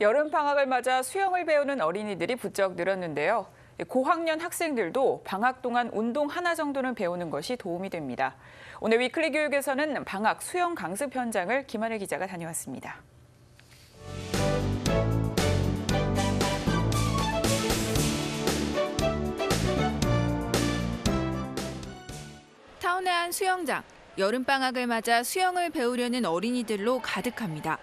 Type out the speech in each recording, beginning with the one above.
여름 방학을 맞아 수영을 배우는 어린이들이 부쩍 늘었는데요. 고학년 학생들도 방학 동안 운동 하나 정도는 배우는 것이 도움이 됩니다. 오늘 위클리 교육에서는 방학 수영 강습 현장을 김하늘 기자가 다녀왔습니다. 타운의 한 수영장. 여름방학을 맞아 수영을 배우려는 어린이들로 가득합니다.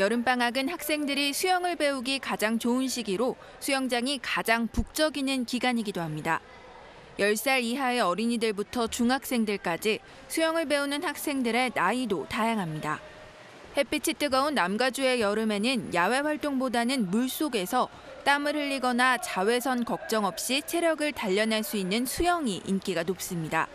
여름방학은 학생들이 수영을 배우기 가장 좋은 시기로 수영장이 가장 북적이는 기간이기도 합니다. 10살 이하의 어린이들부터 중학생들까지 수영을 배우는 학생들의 나이도 다양합니다. 햇빛이 뜨거운 남가주의 여름에는 야외 활동보다는 물 속에서 땀을 흘리거나 자외선 걱정 없이 체력을 단련할 수 있는 수영이 인기가 높습니다.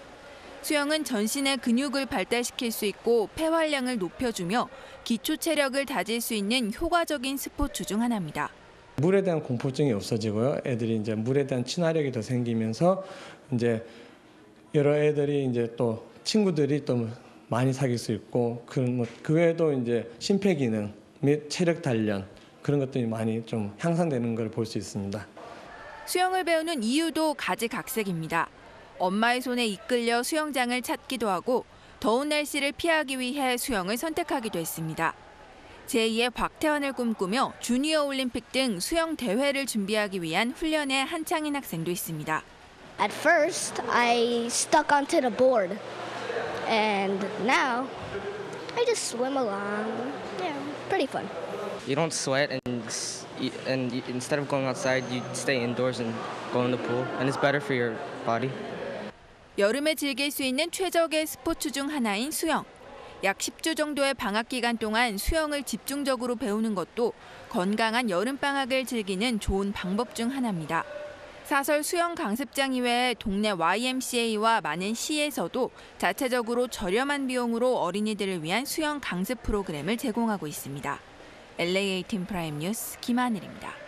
수영은 전신의 근육을 발달시킬 수 있고 폐활량을 높여주며 기초 체력을 다질 수 있는 효과적인 스포츠 중 하나입니다. 물에 대한 공포증이 없어지고요. 애들이 이제 물에 대한 친화력이 더 생기면서 이제 여러 애들이 이제 또 친구들이 또 많이 사귈 수 있고 그런 뭐 그 외에도 이제 심폐 기능 및 체력 단련 그런 것들이 많이 좀 향상되는 걸 볼 수 있습니다. 수영을 배우는 이유도 가지각색입니다. 엄마의 손에 이끌려 수영장을 찾기도 하고 더운 날씨를 피하기 위해 수영을 선택하기도 했습니다. 제2의 박태환을 꿈꾸며 주니어 올림픽 등 수영 대회를 준비하기 위한 훈련에 한창인 학생도 있습니다. At first, I stuck onto the board, and now I just swim along. Yeah, pretty fun. you don't sweat and and instead of going outside you stay indoors and go in the pool and it's better for your body 여름에 즐길 수 있는 최적의 스포츠 중 하나인 수영. 약 10주 정도의 방학 기간 동안 수영을 집중적으로 배우는 것도 건강한 여름 방학을 즐기는 좋은 방법 중 하나입니다. 사설 수영 강습장 이외에 동네 YMCA와 많은 시에서도 자체적으로 저렴한 비용으로 어린이들을 위한 수영 강습 프로그램을 제공하고 있습니다. LA 18 프라임 뉴스 김하늘입니다.